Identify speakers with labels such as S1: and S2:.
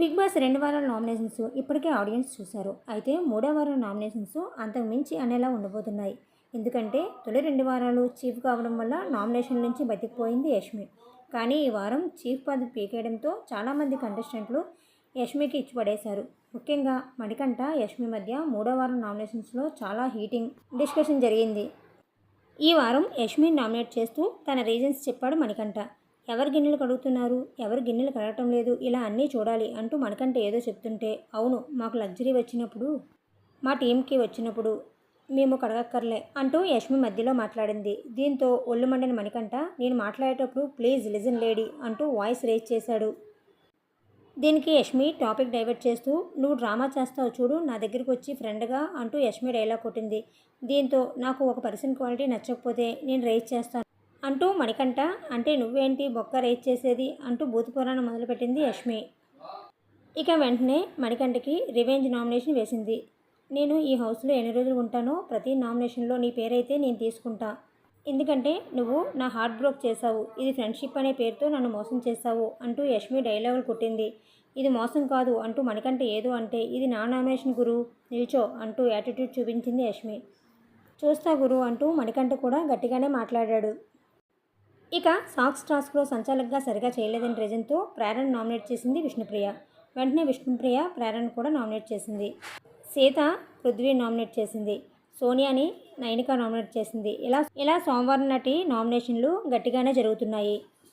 S1: Big boss రెండు వారాల nominations ఇప్పటికే ఆడియన్స్ చూశారు. అయితే మూడో వారం నామినేషన్స్ అంతకు మించి అనేలా ఉండబోతున్నాయి. ఎందుకంటే తొలి రెండు వారాలు చీఫ్ కావడం వల్ల నామినేషన్ నుంచి బతికిపోయింది యష్మి. కానీ ఈ వారం చీఫ్ పదవి పీకేయడంతో చాలామంది కంటెస్టెంట్లు యష్మికి ఇచ్చి పడేశారు ముఖ్యంగా మణికంఠ యష్మి మధ్య మూడో వారం నామినేషన్స్లో చాలా హీటింగ్ డిస్కషన్ జరిగింది. ఈ వారం యష్మిని నామినేట్ చేస్తూ తన రీజన్స్ చెప్పాడు మణికంఠ. ఎవరు గిన్నెలు కడుగుతున్నారు? ఎవరు గిన్నెలు కడగటం లేదు? ఇలా అన్నీ చూడాలి అంటూ మనకంటే ఏదో చెప్తుంటే అవును మాకు లగ్జరీ వచ్చినప్పుడు మా టీంకి వచ్చినప్పుడు మేము కడగక్కర్లే అంటూ యష్మి మధ్యలో మాట్లాడింది. దీంతో ఒళ్ళు మండిన మణికంఠ నేను మాట్లాడేటప్పుడు ప్లీజ్ లిజన్ లేడీ అంటూ వాయిస్ రేజ్ చేశాడు. దీనికి యష్మి టాపిక్ డైవర్ట్ చేస్తూ నువ్వు డ్రామా చేస్తావు చూడు నా దగ్గరికి వచ్చి ఫ్రెండ్గా అంటూ యష్మి డైలాగ్ కొట్టింది. దీంతో నాకు ఒక పర్సన్ క్వాలిటీ నచ్చకపోతే నేను రేజ్ చేస్తాను. అంటూ మణికంఠ అంటే నువ్వేంటి బొక్క రేజ్ చేసేది? అంటూ భూతపురాణం మొదలుపెట్టింది యష్మి. ఇక వెంటనే మణికంఠకి రివెంజ్ నామినేషన్ వేసింది. నేను ఈ హౌస్లో ఎన్ని రోజులు ఉంటానో ప్రతి నామినేషన్లో నీ పేరైతే నేను తీసుకుంటా. ఎందుకంటే నువ్వు నా హార్ట్ బ్రోక్ చేశావు. ఇది ఫ్రెండ్షిప్ అనే పేరుతో నన్ను మోసం చేశావు అంటూ యష్మి డైలాగులు కొట్టింది. ఇది మోసం కాదు అంటూ మణికంఠ ఏదో అంటే ఇది నా నామినేషన్ గురు. నిల్చో అంటూ యాటిట్యూడ్ చూపించింది యష్మి. చూస్తా గురు అంటూ మణికంఠ కూడా గట్టిగానే మాట్లాడాడు. ఇక సాక్స్ టాస్క్లో సంచాలకుగా సరిగా చేయలేదని రీజన్తో ప్రేరణ నామినేట్ చేసింది విష్ణుప్రియ. వెంటనే విష్ణుప్రియ ప్రేరణ కూడా నామినేట్ చేసింది. సీత పృథ్వీ నామినేట్ చేసింది. సోనియాని నైనిక నామినేట్ చేసింది. ఇలా ఇలా సోమవారం నాటి నామినేషన్లు గట్టిగానే జరుగుతున్నాయి.